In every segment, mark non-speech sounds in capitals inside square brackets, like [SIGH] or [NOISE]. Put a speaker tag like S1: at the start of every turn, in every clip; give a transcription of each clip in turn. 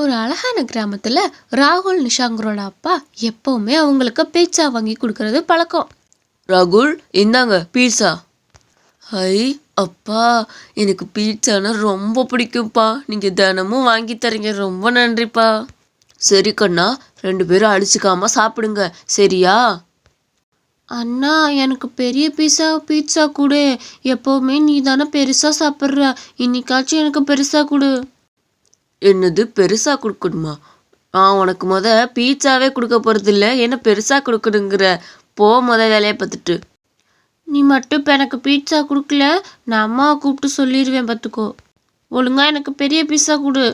S1: ஒரு அழகான கிராமத்துல ராகுல் நிஷாங்கரோட அப்பா எப்பவுமே அவங்களுக்கு பீட்சா வாங்கி கொடுக்கறது பழக்கம்.
S2: ராகுல் இந்தாங்க பீட்சா ஹை அப்பா எனக்கு பீட்சானா ரொம்ப பிடிக்கும்ப்பா. நீங்கள் தினமும் வாங்கி தரீங்க ரொம்ப நன்றிப்பா. சரி கண்ணா ரெண்டு பேரும் அடிச்சுக்காம சாப்பிடுங்க சரியா?
S1: அண்ணா எனக்கு பெரிய பீஸா பீட்சா கொடு. எப்பவுமே நீ தானே பெருசா சாப்பிட்ற. இன்னைக்காச்சும் எனக்கு பெருசா கொடு.
S2: என்னது பெருசாக கொடுக்கணுமா? நான் உனக்கு முத பீட்சாவே கொடுக்க போகிறது இல்லை என்ன பெருசாக கொடுக்கணுங்கிற? போ முத வேலையை பார்த்துட்டு
S1: நீ மட்டும் இப்போ எனக்கு பீட்சா கொடுக்கல. நான் அம்மாவை கூப்பிட்டு சொல்லிடுவேன் பார்த்துக்கோ ஒழுங்காக எனக்கு பெரிய பீஸா கொடு.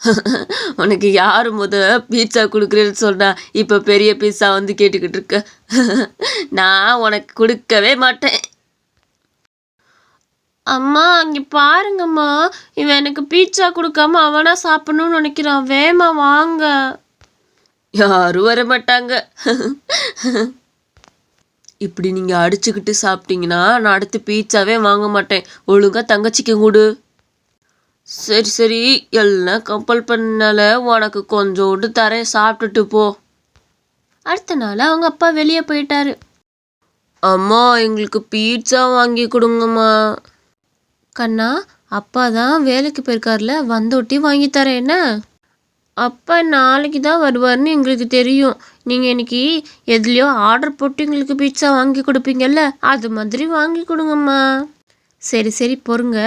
S1: [LAUGHS]
S2: உனக்கு யார் முத பீட்சா கொடுக்குறேன்னு சொன்னா இப்போ பெரிய பீஸா வந்து கேட்டுக்கிட்டு இருக்க? [LAUGHS] நான் உனக்கு கொடுக்கவே மாட்டேன்.
S1: அம்மா இங்கே பாருங்கம்மா. இவன் எனக்கு பீட்சா கொடுக்காம அவனா சாப்பிடணும்னு நினைக்கிறான். வேமா வாங்க.
S2: யாரும் வர மாட்டாங்க இப்படி நீங்கள் அடிச்சுக்கிட்டு சாப்பிட்டீங்கன்னா நான் அடுத்து பீட்சாவே வாங்க மாட்டேன். ஒழுங்கா தங்கச்சிக்கு கொடு. சரி சரி. எல்லாம் கம்பல் பண்ணால. உனக்கு கொஞ்சோண்டு தரேன். சாப்பிட்டுட்டு போ.
S1: அடுத்த நாள் அவங்க அப்பா வெளியே போயிட்டாரு.
S2: அம்மா எங்களுக்கு பீட்சா வாங்கி கொடுங்கம்மா.
S1: கண்ணா அப்பா தான் வேலைக்கு போயிருக்காருல வந்தொட்டி வாங்கி தரேன் என்ன? அப்பா நாளைக்கு தான் வருவார்னு எங்களுக்கு தெரியும். நீங்கள் இன்னைக்கு எதுலேயோ ஆர்டர் போட்டு எங்களுக்கு பீட்சா வாங்கி கொடுப்பீங்கல்ல அது மாதிரி வாங்கி கொடுங்கம்மா. சரி சரி பொறுங்க.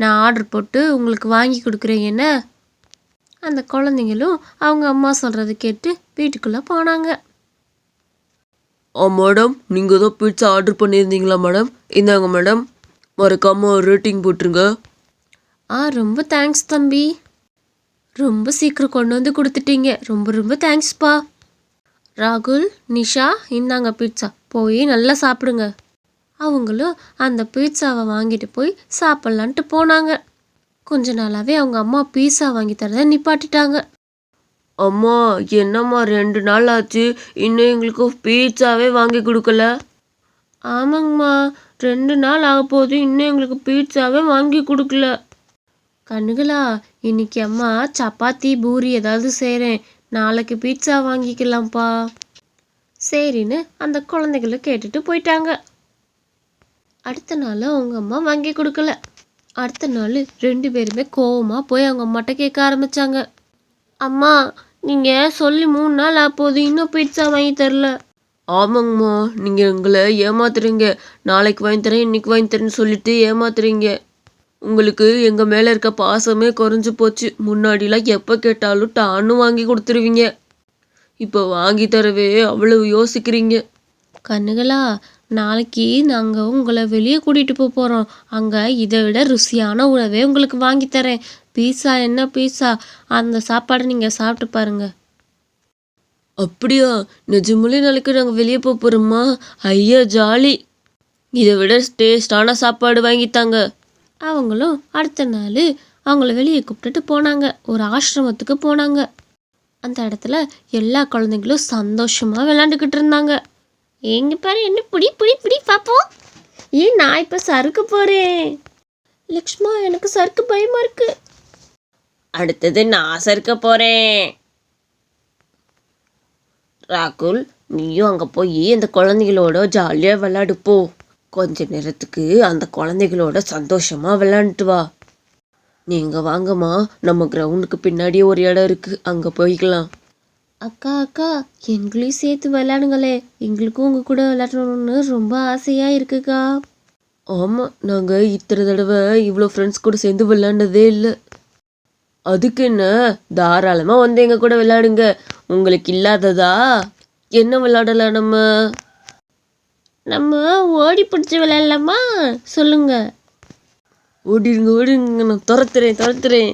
S1: நான் ஆர்டர் போட்டு உங்களுக்கு வாங்கி கொடுக்குறேன் என்ன? அந்த குழந்தைங்களும் அவங்க அம்மா சொல்கிறத கேட்டு வீட்டுக்குள்ளே போனாங்க.
S2: மேடம் நீங்கள் தான் பீட்சா ஆர்டர் பண்ணியிருந்தீங்களா மேடம்? இந்தாங்க மேடம். மறக்காம ரேட்டிங் போட்டுருங்க.
S1: ஆ ரொம்ப தேங்க்ஸ் தம்பி. ரொம்ப சீக்கிரம் கொண்டு வந்து கொடுத்துட்டீங்க. ரொம்ப ரொம்ப தேங்க்ஸ்ப்பா ராகுல் நிஷா இந்தாங்க பீட்சா போய் நல்லா சாப்பிடுங்க. அவங்களும் அந்த பீட்சாவை வாங்கிட்டு போய் சாப்பிட்லான்ட்டு போனாங்க. கொஞ்ச நாளாகவே அவங்க அம்மா பீஸா வாங்கி தரதை நிப்பாட்டிட்டாங்க.
S2: அம்மா என்னம்மா ரெண்டு நாள் ஆச்சு இன்னும் எங்களுக்கு பீட்சாவே வாங்கி கொடுக்கல?
S1: ஆமாங்கம்மா. ரெண்டு நாள் ஆக போகுது இன்னும் எங்களுக்கு பீட்சாவே வாங்கி கொடுக்கல. கண்ணுகளா இன்னைக்கு அம்மா சப்பாத்தி பூரி ஏதாவது செய்கிறேன் நாளைக்கு பீட்சா வாங்கிக்கலாம்ப்பா. சரின்னு அந்த குழந்தைகளை கேட்டுட்டு போயிட்டாங்க. அடுத்த நாள் அவங்க அம்மா வாங்கி கொடுக்கல. அடுத்த நாள் ரெண்டு பேருமே கோவமாக போய் அவங்க அம்மாட்ட கேட்க ஆரம்பிச்சாங்க. அம்மா நீங்கள் சொல்லி மூணு நாள் ஆக போகுது இன்னும் பீட்சா வாங்கி தரல.
S2: ஆமாங்கம்மா நீங்கள் எங்களை ஏமாத்துறீங்க. நாளைக்கு வாங்கி தரேன் இன்னைக்கு வாங்கி தரேன்னு சொல்லிட்டு ஏமாத்துறீங்க. உங்களுக்கு எங்கள் மேலே இருக்க பாசமே குறைஞ்சி போச்சு. முன்னாடிலாம் எப்போ கேட்டாலும் டானும் வாங்கி கொடுத்துருவீங்க. இப்போ வாங்கி தரவே அவ்வளவு யோசிக்கிறீங்க.
S1: கண்ணுகளா நாளைக்கு நாங்கள் உங்களை வெளியே கூட்டிகிட்டு போக போகிறோம் அங்கே இதை விட ருசியான உணவே உங்களுக்கு வாங்கி தரேன். பீஸா என்ன பீஸா அந்த சாப்பாடை நீங்கள் சாப்பிட்டு பாருங்கள்
S2: அப்படியா? நிஜமுலே நாளைக்கு நாங்கள் வெளியே போக போகிறோமா ஐயா ஜாலி. இதை விட டேஸ்டான சாப்பாடு வாங்கித்தாங்க.
S1: அவங்களும் அடுத்த நாள் அவங்கள வெளியே கூப்பிட்டுட்டு போனாங்க. ஒரு ஆசிரமத்துக்கு போனாங்க. அந்த இடத்துல எல்லா குழந்தைங்களும் சந்தோஷமா விளையாண்டுக்கிட்டு இருந்தாங்க. எங்க பாரு என்ன புடி புடி புடி பார்ப்போம் ஏன் நான் இப்போ சறுக்கு போறேன்? லக்ஷ்மா எனக்கு சறுக்கு பயமா இருக்கு.
S2: அடுத்தது நான் சறுக்க போகிறேன் ராகுல் நீயும் அங்கே போய் அந்த குழந்தைகளோட ஜாலியாக விளையாடு போ. கொஞ்ச நேரத்துக்கு அந்த குழந்தைகளோட சந்தோஷமாக விளையாண்டுட்டு வா. நீங்கள் வாங்கம்மா நம்ம கிரவுண்டுக்கு பின்னாடியே ஒரு இடம் இருக்குது அங்கே போய்க்கலாம்.
S1: அக்கா அக்கா எங்களையும் சேர்த்து விளையாடுங்களே. எங்களுக்கும் உங்க கூட விளையாடணும்னு ரொம்ப ஆசையா இருக்குக்கா.
S2: ஆமாம் நாங்கள் இத்தனை தடவை இவ்வளோ ஃப்ரெண்ட்ஸ் கூட சேர்ந்து விளையாண்டதே இல்லை. அதுக்கு என்ன? தாராளமாக வந்து எங்கள் கூட விளையாடுங்க. உங்களுக்கு இல்லாததா? என்ன விளையாடலாம் நம்ம?
S1: நம்ம ஓடி பிடிச்சி விளையாடலாமா? சொல்லுங்க.
S2: ஓடிடுங்க ஓடிடுங்க நான் துரத்துறேன் துரத்துறேன்.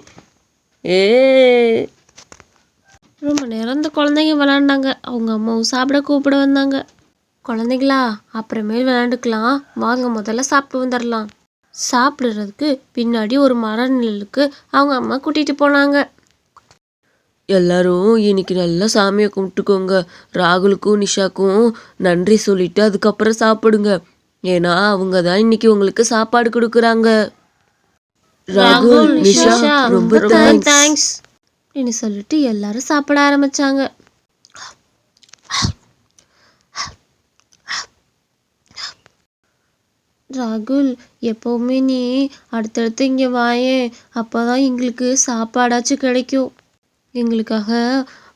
S2: ஏ.
S1: ரொம்ப நேரம் இந்த குழந்தைங்க விளாண்டாங்க அவங்க அம்மாவும் சாப்பிட கூப்பிட வந்தாங்க. குழந்தைங்களா அப்புறமேல் விளாண்டுக்கலாம் வாங்க முதல்ல சாப்பிட்டு வந்துடலாம். சாப்பிடுறதுக்கு பின்னாடி ஒரு மர நிழலுக்கு அவங்க அம்மா கூட்டிகிட்டு போனாங்க.
S2: எல்லாரும் இன்னைக்கு நல்லா சாமியை கும்பிட்டுக்கோங்க. ராகுலுக்கும் நிஷாக்கும் நன்றி சொல்லிட்டு அதுக்கப்புறம் சாப்பிடுங்க. ஏன்னா அவங்க தான் இன்னைக்கு உங்களுக்கு சாப்பாடு கொடுக்குறாங்க. ராகுல் நிஷா ரொம்ப தேங்க்ஸ்
S1: அப்படின்னு சொல்லிட்டு எல்லாரும் சாப்பிட ஆரம்பிச்சாங்க. ராகுல் எப்போவுமே நீ அடுத்தடுத்து இங்கே வாயேன். அப்போ தான் எங்களுக்கு சாப்பாடாச்சும் கிடைக்கும். எங்களுக்காக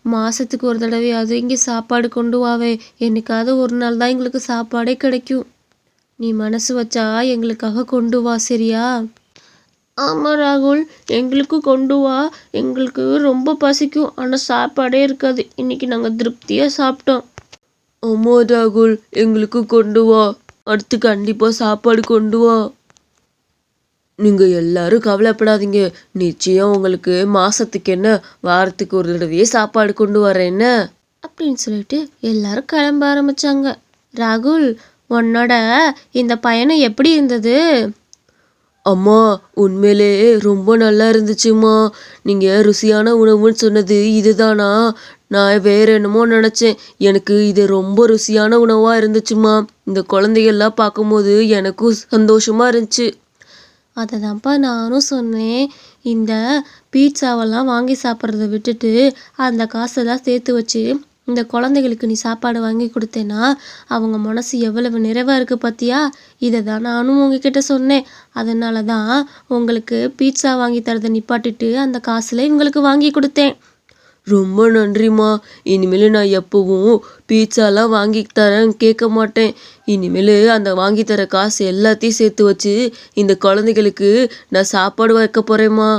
S1: மாதத்துக்கு ஒரு தடவையாவது இங்கே சாப்பாடு கொண்டு வாவே. என்னைக்காவது ஒரு நாள் தான் எங்களுக்கு சாப்பாடே கிடைக்கும். நீ மனசு வச்சா எங்களுக்காக கொண்டு வா சரியா? ஆமாம் ராகுல். எங்களுக்கு கொண்டு வா. எங்களுக்கு ரொம்ப பசிக்கும். ஆனால் சாப்பாடே இருக்காது. இன்னைக்கு நாங்கள் திருப்தியாக சாப்பிட்டோம்.
S2: ஆமாம் ராகுல். எங்களுக்கு கொண்டு வா. அடுத்து கண்டிப்பாக சாப்பாடு கொண்டு வா. நீங்க எல்லாரும் கவலைப்படாதீங்க. நிச்சயம் உங்களுக்கு மாசத்துக்கு என்ன? வாரத்துக்கு ஒரு தடவையே சாப்பாடு கொண்டு வரேன் என்ன
S1: அப்படின்னு சொல்லிட்டு எல்லாரும் கிளம்ப ஆரம்பிச்சாங்க. ராகுல் உன்னோட இந்த பயணம் எப்படி இருந்தது?
S2: அம்மா உண்மையிலே ரொம்ப நல்லா இருந்துச்சும்மா நீங்க ருசியான உணவுன்னு சொன்னது இதுதானா? நான் வேற என்னமோ நினைச்சேன். எனக்கு இது ரொம்ப ருசியான உணவா இருந்துச்சுமா. இந்த குழந்தைகள்லாம் பார்க்கும்போது எனக்கும் சந்தோஷமா இருந்துச்சு.
S1: அதை தான்ப்பா நானும் சொன்னேன். இந்த பீட்சாவெல்லாம் வாங்கி சாப்பிட்றத விட்டுட்டு அந்த காசெல்லாம் சேர்த்து வச்சு இந்த குழந்தைகளுக்கு நீ சாப்பாடு வாங்கி கொடுத்தேன்னா அவங்க மனசு எவ்வளவு நிறைவாக இருக்குது பார்த்தியா இதை தான் நானும் உங்ககிட்ட சொன்னேன். அதனால தான் உங்களுக்கு பீட்சா வாங்கி தரதை நிப்பாட்டிட்டு அந்த காசில் இவங்களுக்கு வாங்கி கொடுத்தேன்.
S2: ரொம்ப நன்றிம்மா. இனிமேல் நான் எப்பவும் பீட்சாலாம் வாங்கி தரேன்னு கேட்க மாட்டேன். இனிமேல் அந்த வாங்கி தர காசு எல்லாத்தையும் சேர்த்து வச்சு இந்த குழந்தைகளுக்கு நான் சாப்பாடு வைக்க போகிறேம்மா